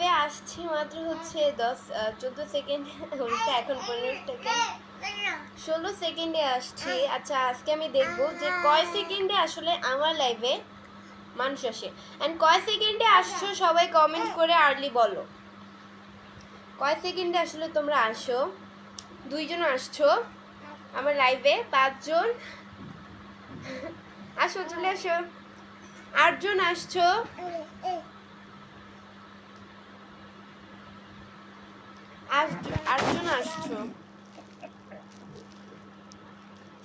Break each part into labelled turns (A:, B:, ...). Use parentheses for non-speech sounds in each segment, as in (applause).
A: লাইভে আসছি মাত্র হচ্ছে দশ চোদ্দ সেকেন্ড উল্টা এখন পনেরো সেকেন্ড ষোলো সেকেন্ডে আসছি। আচ্ছা আজকে আমি দেখব যে কয় সেকেন্ডে আসলে আমার লাইভে মানুষ আসে। অ্যান্ড কয় সেকেন্ডে আসছো সবাই কমেন্ট করে আর্লি বলো। কয় সেকেন্ডে আসলে তোমরা আসো? দুইজন আসছো আমার লাইভে পাঁচজন? আসো, চলে আসো। আটজন আসছো আট- আটজন আসছো।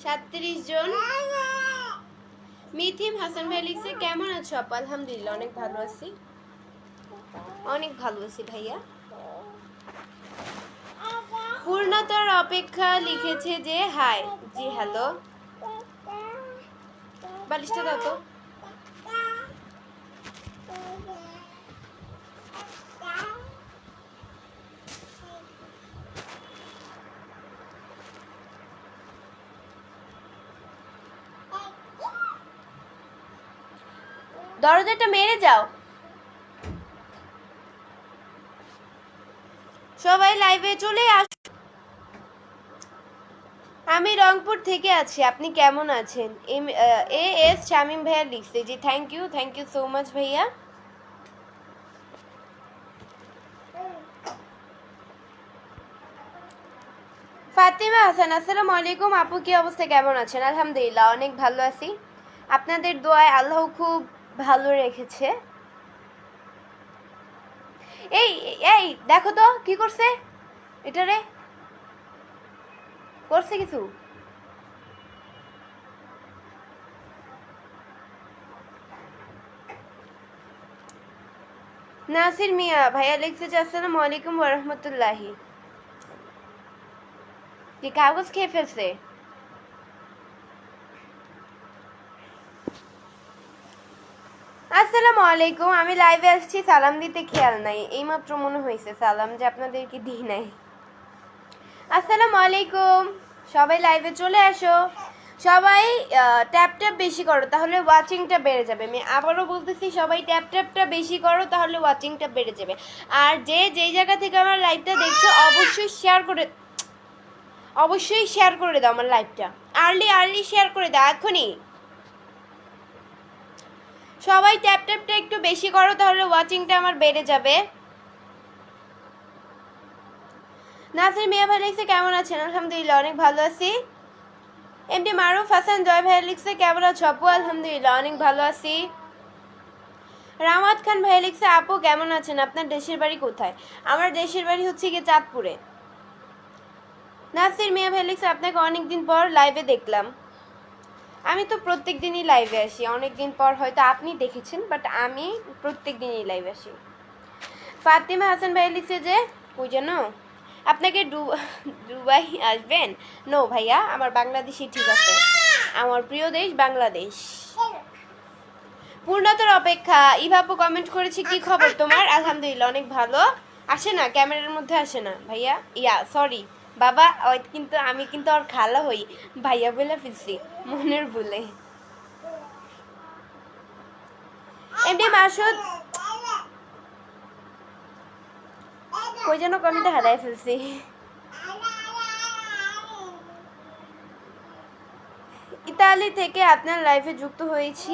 A: সাতত্রিশ জন। মিথিম হাসান ভাই লিখছে, কেমন আছো আপা? আলহামদুলিল্লাহ, অনেক ভালো আছি। অনেক ভালো আছি ভাইয়া। পূর্ণতার অপেক্ষা লিখেছে যে, হাই, জি, হ্যালো। বালিশটা দাও তো। দরজাটা মেরে যাও। সবাই লাইভে চলে আস আমি রংপুর থেকে আছি, আপনি কেমন আছেন? এম এ এস শামিম ভাইয়া লিখছে জি thank you thank you so much ভাইয়া। ফাতিমা হাসান, আসসালামু আলাইকুম, আপু কি অবস্থা? কেমন আছেন? আলহামদুলিল্লাহ, অনেক ভালো আছি। আপনাদের দোয়ায় আল্লাহ খুব ভালো রেখেছে। এই এই, দেখো তো, কি করছে? এটা রে। করছে কিছু? নাসির মিয়া, ভাইয়া লিখছে যে আসসালামু আলাইকুম ওরহমতুল্লাহি কাগজ খেয়ে ফেলছে আসসালামু আলাইকুম, আমি লাইভে আসছি, সালাম দিতে খেয়াল নাই। এইমাত্র মনে হয়েছে সালাম যে আপনাদেরকে দিই নাই। আসসালামু আলাইকুম, সবাই লাইভে চলে আসো। সবাই ট্যাপ ট্যাপ বেশি করো, তাহলে ওয়াচিংটা বেড়ে যাবে। আমি আবারও বলতেছি, সবাই ট্যাপ ট্যাপটা বেশি করো, তাহলে ওয়াচিংটা বেড়ে যাবে। আর যে যেই জায়গা থেকে আমার লাইভটা দেখছ, অবশ্যই শেয়ার করে, অবশ্যই শেয়ার করে দাও আমার লাইভটা আর্লি আর্লি শেয়ার করে দাও এখনই সবাই ট্যাপ ট্যাপটা একটু বেশি করো, তাহলে ওয়াচিংটা আমার বেড়ে যাবে। নাসির মিয়া ভাই লিখছে, কেমন আছেন? আলহামদুলিল্লাহ, অনেক ভালো আছি। এমডি মারুফ হাসান জয় ভাই লিখছে, কেমন আছো আপু? আলহামদুলিল্লাহ, অনেক ভালো আছি। রামাত খান ভাই লিখছে, আপু, কেমন আছেন? আপনার দেশের বাড়ি কোথায়? আমার দেশের বাড়ি হচ্ছে গিয়ে চাঁদপুরে। নাসির মিয়া ভাই লিখছে, আপনাকে অনেকদিন পর লাইভে দেখলাম। আমি তো প্রত্যেক দিনই লাইভে আসি। অনেক দিন পর হয়তো আপনি দেখেছেন বাট আমি প্রত্যেক দিনই লাইভে আসি। ফাতিমা হাসান ভাই লিখছে যে, কই যেন আপনাকে (laughs) দুবাই আসবেন? নো ভাইয়া, আমার বাংলাদেশি ঠিক আছে। আমার প্রিয় দেশ বাংলাদেশ। পূর্ণতার অপেক্ষা। ইভাপু কমেন্ট করেছে, কি খবর তোমার? আলহামদুলিল্লাহ, অনেক ভালো। আসে না, ক্যামেরার মধ্যে আসে না। ভাইয়া, ইয়া সরি বাবা, ওই কিন্তু আমি কিন্তু আর খালা হই। ভাইয়া বলে ফেলছি। মনের বলে। এমনি মাসুদ, কই যেন কমেন্টে হারাই ফেলছি। ইতালি থেকে আপনার লাইফে যুক্ত হয়েছি।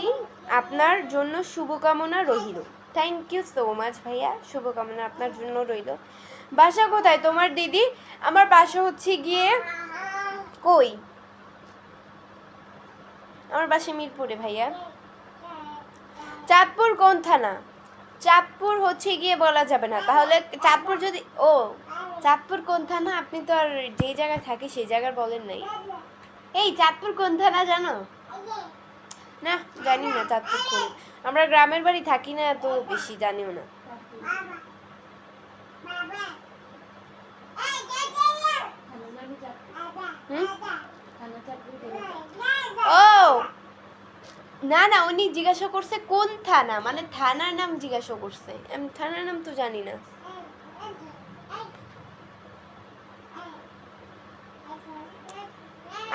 A: আপনার জন্য শুভকামনা রহিল থ্যাংক ইউ সো মাচ ভাইয়া। শুভকামনা আপনার জন্য রইল। বাসা কোথায়? তোমার দিদি? আমার বাসা হচ্ছে গিয়ে কই? আমার বাসা মিরপুরে, ভাইয়া। চাঁদপুর কোন থানা? চাঁদপুর হচ্ছে গিয়ে বলা যাবে না। তাহলে চাঁদপুর যদি, ও, চাঁদপুর কোন থানা? আপনি তো আর যে জায়গায় থাকে সেই জায়গার বলেন নাই। এই চাঁদপুর কোন থানা জানো? না, জানি না চাঁদপুর কোন। আমরা গ্রামের বাড়ি থাকি না এত বেশি জানিও না। হুম? ও! না না, উনি জিজ্ঞাসা করছে কোন থানা? মানে থানার নাম জিজ্ঞাসা করছে। আমি থানার নাম তো জানি না।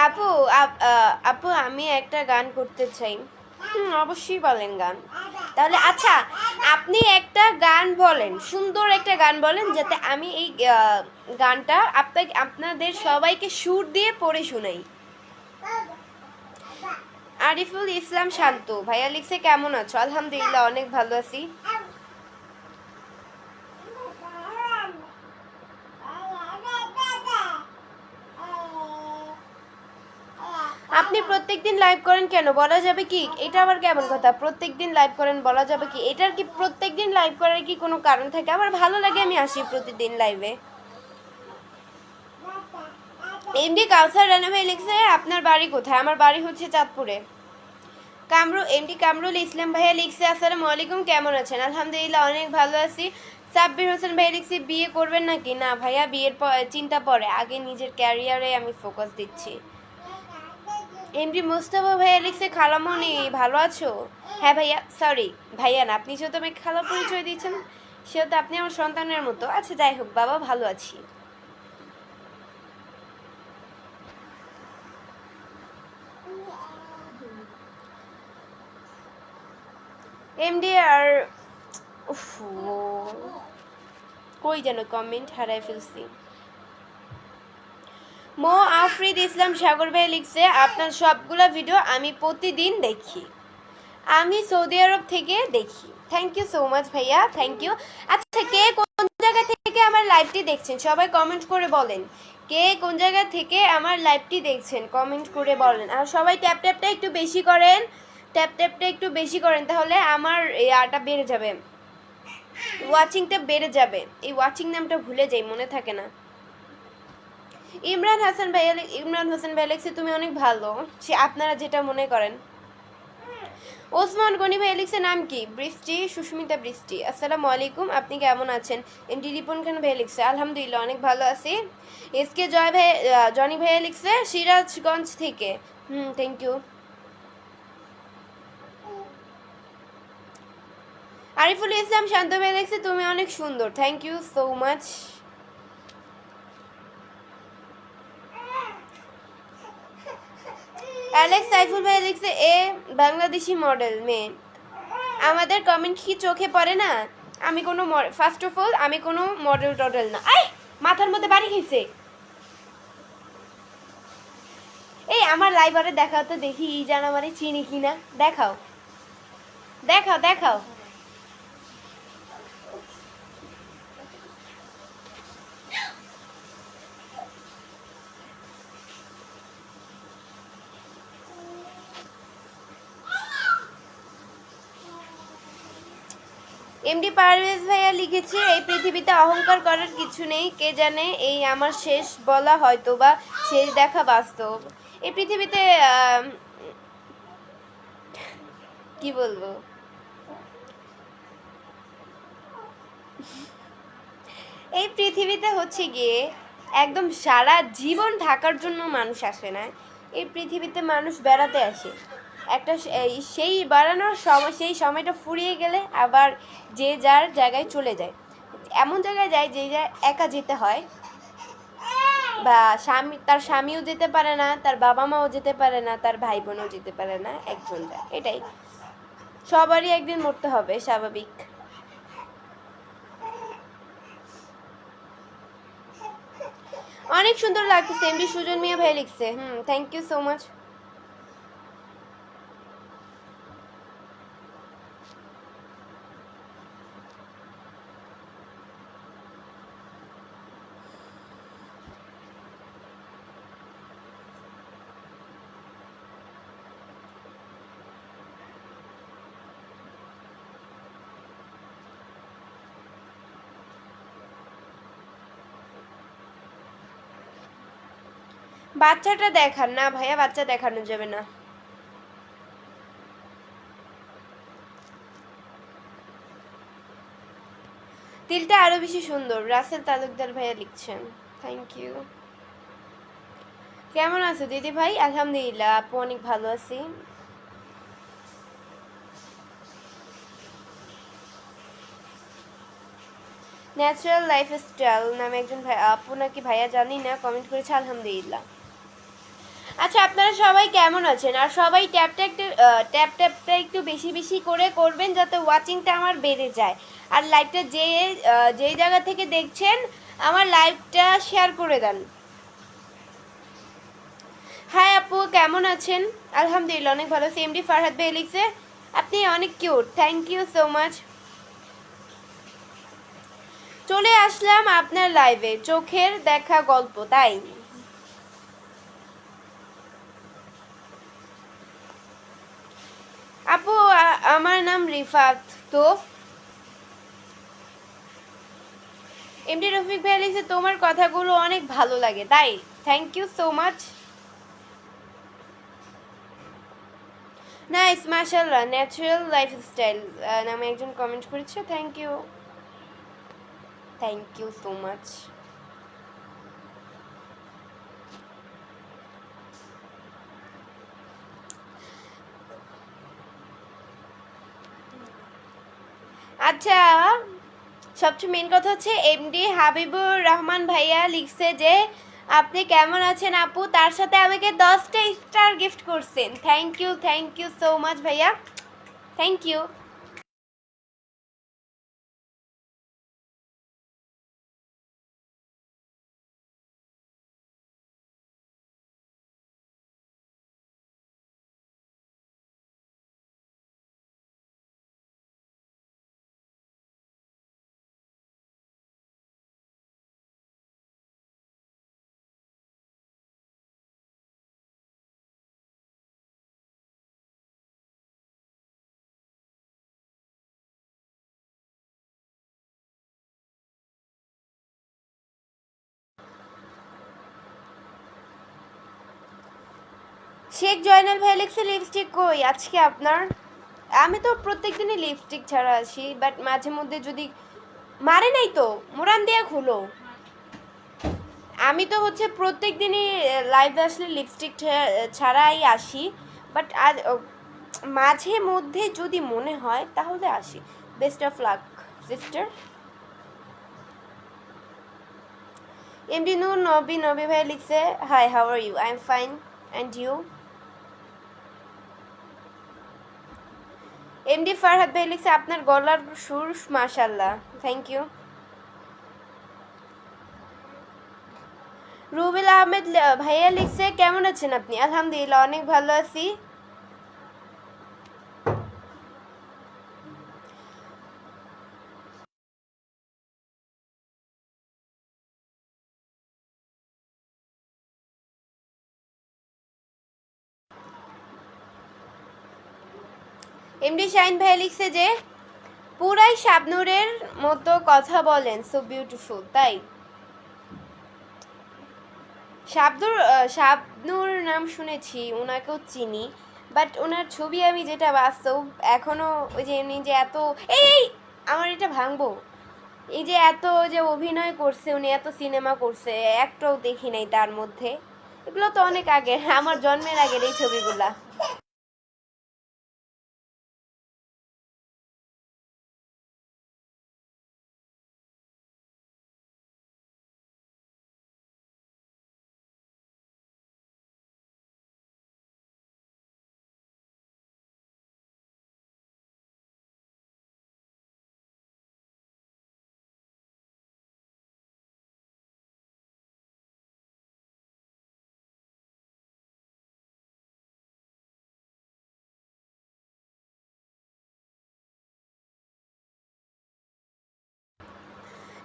A: আপু আপু আমি একটা গান করতে চাই। অবশ্যই বলেন গান। তাহলে আচ্ছা আপনি একটা গান বলেন, সুন্দর একটা গান বলেন, যাতে আমি এই গানটা আপনাকে, আপনাদের সবাইকে সুর দিয়ে পড়ে শোনাই। আরিফুল ইসলাম শান্ত। ভাইয়া লিখছে কেমন আছো? আলহামদুলিল্লাহ, অনেক ভালো আছি। আপনি প্রত্যেকদিন লাইভ করেন কেন? বলা যাবে কি? এটা আবার কেমন কথা? প্রত্যেকদিন লাইভ করেন, বলা যাবে কি? এটার কি প্রত্যেকদিন লাইভ করার কি কোনো কারণ থাকে? আমার ভালো লাগে, আমি আসি প্রতিদিন লাইভে এমডি কাউসার রানা ভাই লিখছে আপনার বাড়ি কোথায়? আমার বাড়ি হচ্ছে চাঁদপুরে। কামরু এমডি কামরুল ইসলাম ভাইয়া লিখছে, আসসালামু আলাইকুম, কেমন আছেন? আলহামদুলিল্লাহ, অনেক ভালো আছি। সাব্বির হোসেন ভাইয়া লিখছে, বিয়ে করবেন নাকি? না ভাইয়া, বিয়ের চিন্তা পরে। আগে নিজের ক্যারিয়ারে আমি ফোকাস দিচ্ছি। এমডি মুস্তাফা ভাইয়া লিখছে খালামণি ভালো আছো? হ্যাঁ ভাইয়া সরি ভাইয়া না। আপনি যেহেতু আমাকে খালা পরিচয় দিয়েছেন, সেহেতু আপনি আমার সন্তানের মতো। আচ্ছা যাই হোক, বাবা, ভালো আছি। এমডি আর কই যেন কমেন্ট হারাই ফেলছি। মো আফরিদ ইসলাম সাগর ভাই লিখছে, আপনার সবগুলা ভিডিও আমি প্রতিদিন দেখি। আমি সৌদি আরব থেকে দেখি। থ্যাংক ইউ সো মাচ ভাইয়া থ্যাংক ইউ আচ্ছা কে কোন জায়গা থেকে আমার লাইভটি দেখছেন? সবাই কমেন্ট করে বলেন। কে কোন জায়গা থেকে আমার লাইভটি দেখছেন? কমেন্ট করে বলেন। আর সবাই ট্যাপ ট্যাপটা একটু বেশি করেন। ট্যাপ ট্যাপটা একটু বেশি করেন, তাহলে আমার এই আটা বেড়ে যাবে। ওয়াচিংটা বেড়ে যাবে। এই ওয়াচিং নামটা ভুলে যাই, মনে থাকে না। ইমরান হাসান ভাই ইমরান হোসেন ভাই লিখছে তুমি অনেক ভালো। সে আপনারা যেটা মনে করেন। ওসমান গনি ভাই লিখছে নাম কি? বৃষ্টি, সুস্মিতা বৃষ্টি। আসসালামু আলাইকুম, আপনি কেমন আছেন? এমডি রিপন খান ভাই লিখছে আলহামদুলিল্লাহ, অনেক ভালো আছি। এস কে জয় ভাই জনি ভাই লিখছে সিরাজগঞ্জ থেকে। হুম থ্যাংক ইউ আরিফুল ইসলাম, শান্ত ভাই লিখছে তুমি অনেক সুন্দর। Thank you so much Alex Saiful ভাই লিখছে, এ বাংলাদেশি মডেল মেয়ে। আমাদের কমেন্ট কি চোখে পড়ে না? আমি কোনো ফার্স্ট অফ অল আমি কোনো মডেল টডেল না। আই, মাথার মধ্যে বাড়ি খেয়েছে এই, আমার লাইবারে দেখাও তো দেখি, ই জানা মানে চিনি কিনা। দেখাও। দেখাও দেখাও। এমডি পারভেজ ভাইয়া লিখেছে, এই পৃথিবীতে অহংকার করার কিছু নেই। কে জানে এই আমার শেষ বলা হয়তো বা শেষ দেখা বাস্তব। এই পৃথিবীতে কি বলব? এই পৃথিবীতে হচ্ছে গিয়ে একদম সারা জীবন থাকার জন্য মানুষ আসে না। এই পৃথিবীতে মানুষ বেড়াতে আসে। একটা সেই বাড়ানোর সময়, সেই সময়টা ফুরিয়ে গেলে আবার যে যার জায়গায় চলে যায়। এমন জায়গায় যায় যে যায় একা যেতে হয়। বা স্বামী, তার স্বামীও যেতে পারে না, তার বাবা মাও যেতে পারে না, তার ভাই বোনও যেতে পারে না, একজন যায়। এটাই। সবারই একদিন মরতে হবে, স্বাভাবিক। অনেক সুন্দর লাগতেছে, এমডি সুজন মিয়া ভাই লিখছে। হুম থ্যাংক ইউ সো মাচ বাচ্চাটা দেখান। না ভাইয়া, বাচ্চা দেখানো যাবে না। তিলটা আরও বেশি সুন্দর। রাসেল তালুকদার ভাইয়া লিখছেন। থ্যাংক ইউ কেমন আছো দিদি ভাই? আলহামদুলিল্লাহ, আপু অনেক ভালো আছি। ন্যাচারাল লাইফ স্টাইল নামে একজন ভাই আপু নাকি ভাইয়া জানি না কমেন্ট করেছে, আলহামদুলিল্লাহ। আচ্ছা আপনারা সবাই কেমন আছেন? আর সবাই ট্যাপটা একটু ট্যাপ ট্যাপটা একটু বেশি বেশি করে করবেন যাতে ওয়াচিংটা আমার বেড়ে যায়। আর লাইভটা যে যেই জায়গা থেকে দেখছেন, আমার লাইভটা শেয়ার করে দেন। হাই আপু, কেমন আছেন? আলহামদুলিল্লাহ, অনেক ভালো। সিএমডি ফারহাদ ভাই লিখছে, আপনি অনেক cute thank you so much চলে আসলাম আপনার লাইভে চোখের দেখা গল্প, তাই? আপু আমার নাম রিফাত, তো? এমডি রফিক ভাই তোমার কথাগুলো অনেক ভালো লাগে। তাই thank you so much nice মাশাল্লাহ ন্যাচারাল লাইফস্টাইল নামে একজন কমেন্ট করেছে thank you thank you so much আচ্ছা সবচেয়ে মেন কথা হচ্ছে এমডি হাবিবুর রহমান ভাইয়া লিখছে যে, আপনি কেমন আছেন আপু? তার সাথে আমাকে দশটা স্টার গিফট করছেন। Thank you thank you so much ভাইয়া। থ্যাংক ইউ শেখ জয়নাল ভাই লিখছে লিপস্টিক কই? আজকে আপনার? আমি তো প্রত্যেক দিনই লিপস্টিক ছাড়া আসি বাট মাঝে মধ্যে যদি মারে নাই তো, মোরান দিয়া খুলো। আমি তো হচ্ছে প্রত্যেক দিনই লাইভে আসলে লিপস্টিক ছাড়াই আসি বাট আজ মাঝে মধ্যে যদি মনে হয়, তাহলে আসি। Best of luck sister MD Nur Nabi Nabi ভাই লিখছে hi how are you I am fine and you MD Farhad ভাই লিখছে, আপনার গলার সুর মাশাল্লাহ থ্যাংক ইউ রুবিল আহমেদ ভাইয়া লিখছে, কেমন আছেন আপনি? আলহামদুলিল্লাহ, অনেক ভালো আছি এমডি শাইন ভাই লিখছে যে পুরাই শাবনুরের মতো কথা বলেন সো বিউটিফুল তাই? শাবনুর শাবনুর নাম শুনেছি ওনাকেও চিনি বাট ওনার ছবি আমি যেটা বাস্তব এখনও ওই যে উনি যে এত এই, আমার এটা ভাঙবো। এই যে এত যে অভিনয় করছে উনি এত সিনেমা করছে একটাও দেখি নাই তার মধ্যে। এগুলো তো অনেক আগে আমার জন্মের আগের এই ছবিগুলা।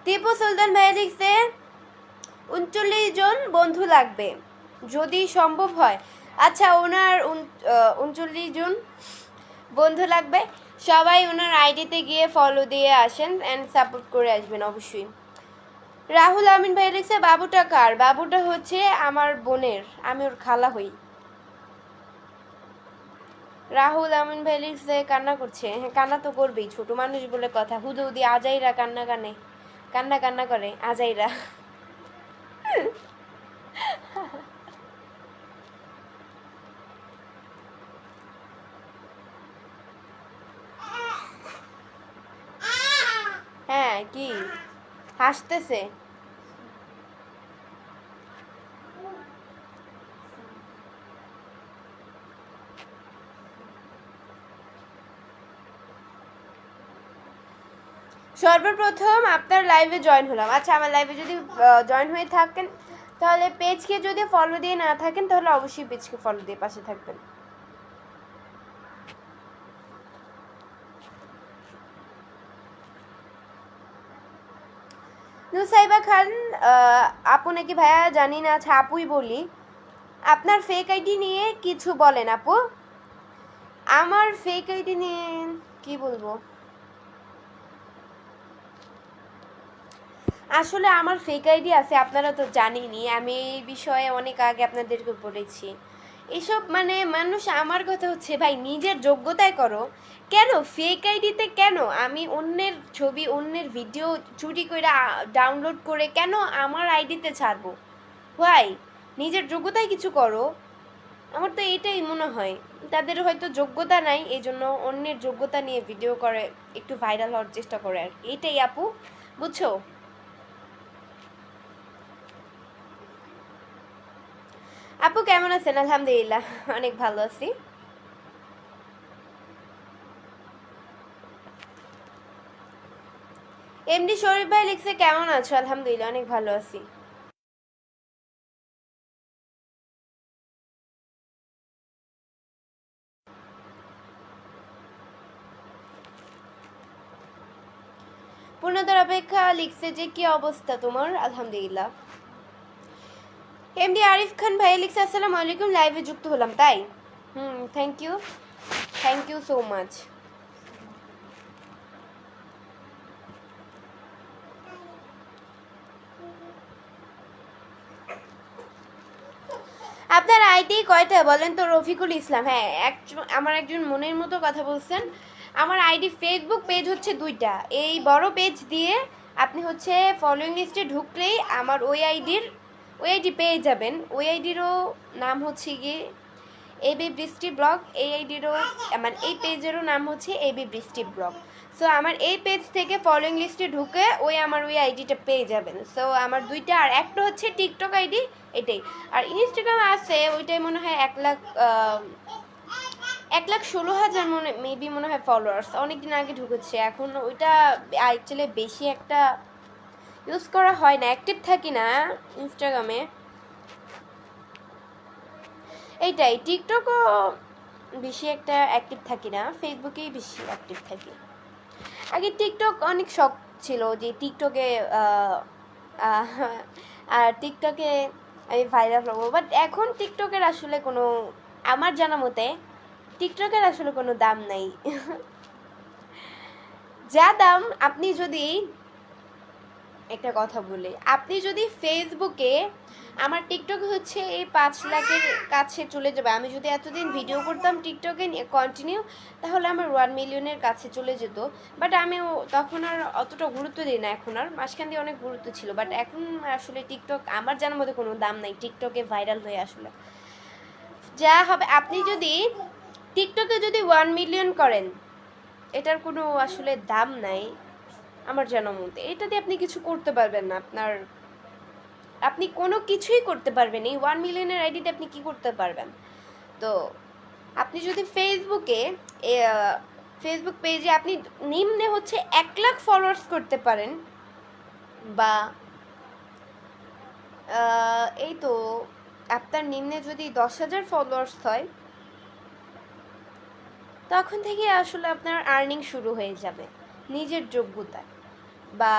A: টিপু সুলতান ভাই লিখছে, উনচল্লিশ জন বন্ধু লাগবে, যদি সম্ভব হয়। আচ্ছা ওনার উনচল্লিশ জন বন্ধু লাগবে। সবাই ওনার আইডিতে গিয়ে ফলো দিয়ে আসেন অ্যান্ড সাপোর্ট করে আসবেন অবশ্যই। রাহুল আমিন ভাই লিখছে, বাবুটা কার? বাবুটা হচ্ছে আমার বোনের, আমি ওর খালা হই। রাহুল আমিন ভাই লিখছে, কান্না করছে। হ্যাঁ কান্না তো করবেই, ছোট মানুষ বলে কথা। হুদু হুদি আজাইরা কান্না কানে। কান্না কান্না করে আজাইরা। হ্যাঁ কি? হাসতেছে। সর্বপ্রথম আপনার লাইভে জয়েন হলাম। আচ্ছা আমার লাইভে যদি জয়েন হয়ে থাকেন, তাহলে পেজকে যদি ফলো দিয়ে না থাকেন, তাহলে অবশ্যই পেজকে ফলো দিয়ে পাশে থাকবেন। নুসাইবা খান আপু নাকি ভাইয়া, জানি না আচ্ছা আপুই বলি। আপনার ফেক আইডি নিয়ে কিছু বলেন, আপু। আমার ফেক আইডি নিয়ে কি বলব? আসলে আমার ফেক আইডি আছে, আপনারা তো জানেনই, আমি এই বিষয়ে অনেক আগে আপনাদেরকে বলেছি। এসব মানে মানুষ আমার কথা হচ্ছে, ভাই, নিজের যোগ্যতায় করো। কেন? ফেক আইডিতে কেন? আমি অন্যের ছবি, অন্যের ভিডিও চুরি করে ডাউনলোড করে কেন আমার আইডিতে ছাড়বো? ভাই নিজের যোগ্যতায় কিছু করো? আমার তো এটাই মনে হয়। তাদের হয়তো যোগ্যতা নাই এই জন্য অন্যের যোগ্যতা নিয়ে ভিডিও করে, একটু ভাইরাল হওয়ার চেষ্টা করে আর এটাই আপু, বুঝছ? আপু, কেমন আছেন? আলহামদুলিল্লাহ, (laughs) অনেক ভালো আছি। এমডি শরীফ ভাই লিখছে, কেমন আছো? আলহামদুলিল্লাহ, অনেক ভালো আছি। পূর্ণতার অপেক্ষা লিখছে যে, কি অবস্থা তোমার? আলহামদুলিল্লাহ। এমডি আরিফ খান ভাই লিখছে, আসসালামু আলাইকুম লাইভে যুক্ত হলাম। তাই? হুম thank you thank you so much আপনার আইডি কয়টা? বলেন তো, রফিকুল ইসলাম। হ্যাঁ একজন, আমার একজন মনের মতো কথা বলছেন। আমার আইডি ফেসবুক পেজ হচ্ছে দুইটা। এই বড় পেজ দিয়ে আপনি হচ্ছে ফলোয়িং লিস্টে ঢুকলেই আমার ওই আইডির ওই আইডি পেয়ে যাবেন। ওই আইডিরও নাম হচ্ছে গিয়ে এবি বৃষ্টি ব্লগ এই আইডিরও মানে এই পেজেরও নাম হচ্ছে এবি বৃষ্টি ব্লগ সো আমার এই পেজ থেকে ফলোয়িং লিস্টে ঢুকে ওই আমার ওই আইডিটা পেয়ে যাবেন। সো আমার দুইটা আর একটা হচ্ছে টিকটক আইডি এটাই। আর ইনস্টাগ্রাম আছে, ওইটাই মনে হয় এক লাখ এক লাখ ষোলো হাজার মনে মেবি মনে হয় ফলোয়ার্স অনেকদিন আগে ঢুকেছে। এখন ওইটা অ্যাকচুয়ালি বেশি একটা ইউজ করা হয় না অ্যাক্টিভ থাকি না ইনস্টাগ্রামে এইটাই টিকটকও বেশি একটা অ্যাক্টিভ থাকি না ফেসবুকেই বেশি অ্যাক্টিভ থাকি। আগে টিকটক অনেক শখ ছিল যে টিকটকে আর টিকটকে আমি ভাইরাল হব বাট এখন টিকটকের আসলে কোনো, আমার জানা মতে টিকটকের আসলে কোনো দাম নাই। যা দাম, আপনি যদি একটা কথা বলি। আপনি যদি ফেসবুকে আমার টিকটক হচ্ছে এই পাঁচ লাখের কাছে চলে যাবে। আমি যদি এতদিন ভিডিও করতাম টিকটকে কন্টিনিউ তাহলে আমার ওয়ান মিলিয়নের কাছে চলে যেত। বাট আমি তখন আর অতটা গুরুত্ব দিই না এখন আর। মাঝখান দিয়ে অনেক গুরুত্ব ছিল। বাট এখন আসলে টিকটক আমার জানার মধ্যে কোনো দাম নাই। টিকটকে ভাইরাল হয়ে আসলে। যা হবে, আপনি যদি টিকটকে যদি ওয়ান মিলিয়ন করেন, এটার কোনো আসলে দাম নাই। আমার জানা মতে এটা দিয়ে আপনি কিছু করতে পারবেন না। আপনার, আপনি কোনো কিছুই করতে পারবেন এই ওয়ান মিলিয়নের আইডিতে আপনি কি করতে পারবেন? তো আপনি যদি ফেসবুকে ফেসবুক পেজে আপনি নিম্নে হচ্ছে এক লাখ ফলোয়ার্স করতে পারেন বা এই তো আপনার নিম্নে যদি দশ হাজার ফলোয়ার্স হয়, তখন থেকে আসলে আপনার আর্নিং শুরু হয়ে যাবে। নিজের যোগ্যতায়। বা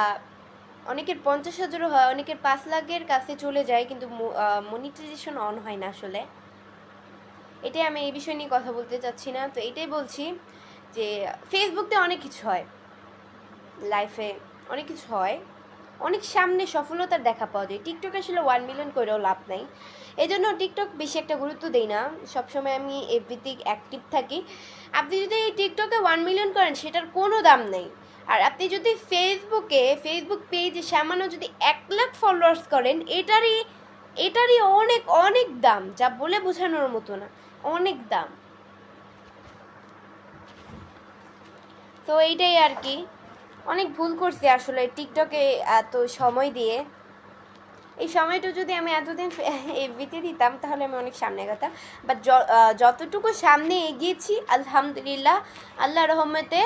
A: অনেকের পঞ্চাশ হাজারও হয়, অনেকের পাঁচ লাখের কাছে চলে যায়, কিন্তু মনিটাইজেশন অন হয় না আসলে। এটাই আমি এই বিষয় নিয়ে কথা বলতে চাচ্ছি না। তো এটাই বলছি যে ফেসবুকতে অনেক কিছু হয়। লাইফে অনেক কিছু হয়। অনেক সামনে সফলতার দেখা পাওয়া যায়। টিকটক আসলে ওয়ান মিলিয়ন করেও লাভ নাই। এই জন্য টিকটক বেশি একটা গুরুত্ব দেই না। সবসময় আমি এফবিতে অ্যাক্টিভ থাকি। আপনি যদি এই টিকটকে ওয়ান মিলিয়ন করেন, সেটার কোনো দাম নেই। আর আপনি যদি ফেসবুকে ফেসবুক পেজে সামান্য যদি এক লাখ ফলোয়ার্স করেন, এটারই এটারই অনেক অনেক দাম, যা বলে বোঝানোর মতো না, অনেক দাম। তো এইটাই আর কি। অনেক ভুল করছি আসলে টিকটকে এত সময় দিয়ে। এই সময়টা যদি আমি এতদিন এফবিতে দিতাম, তাহলে আমি অনেক সামনে গেতাম বাট যতটুকু সামনে এগিয়েছি, আলহামদুলিল্লাহ, আল্লাহ রহমতে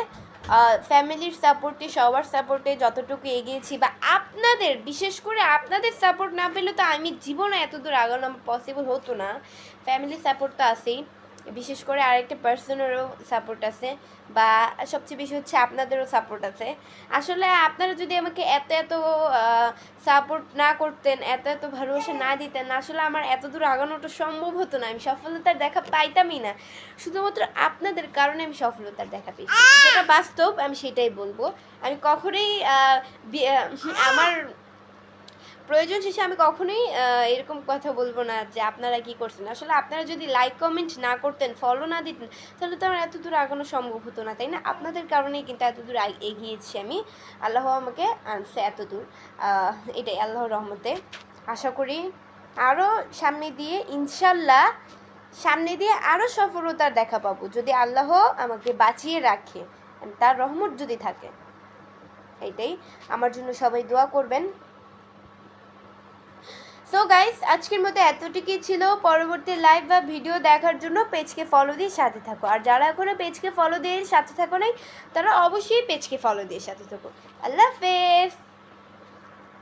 A: ফ্যামিলির সাপোর্টে সবার সাপোর্টে যতটুকু এগিয়েছি বা আপনাদের, বিশেষ করে আপনাদের সাপোর্ট না পেলে তো আমি জীবনে এতদূর আগানো পসিবল হতো না। ফ্যামিলির সাপোর্ট তো আছেই। বিশেষ করে আরেকটা পার্সনেরও সাপোর্ট আছে বা সবচেয়ে বেশি হচ্ছে আপনাদেরও সাপোর্ট আছে। আসলে আপনারা যদি আমাকে এত এত সাপোর্ট না করতেন, এত এত ভালোবাসা না দিতেন, আসলে আমার এত দূর আগানোটা সম্ভব হতো না। আমি সফলতার দেখা পাইতামই না। শুধুমাত্র আপনাদের কারণে আমি সফলতার দেখা পেয়েছি। যেটা বাস্তব, আমি সেটাই বলব। আমি কখনোই আমার প্রয়োজন শেষে আমি কখনোই এরকম কথা বলব না যে আপনারা কি করছেন। আসলে আপনারা যদি লাইক কমেন্ট না করতেন ফলো না দিতেন, তাহলে তো আমার এত দূর আগানো সম্ভব হতো না, তাই না? আপনাদের কারণেই কিন্তু এত দূর এগিয়েছি আমি। আল্লাহ আমাকে আনছে এত দূর এটাই আল্লাহর রহমতে। আশা করি আরও সামনে দিয়ে ইনশাল্লাহ সামনে দিয়ে আরও সফলতার দেখা পাবো। যদি আল্লাহ আমাকে বাঁচিয়ে রাখে, তার রহমত যদি থাকে, এটাই। আমার জন্য সবাই দোয়া করবেন। সো গাইস আজকের মতো এতটুকুই ছিল। পরবর্তী লাইভ বা ভিডিও দেখার জন্য পেজকে ফলো দিয়ে সাথে থাকো। আর যারা এখনও পেজকে ফলো দিয়ে সাথে থাকো নাই, তারা অবশ্যই পেজকে ফলো দিয়ে সাথে থাকো। আল্লাহ হাফেজ!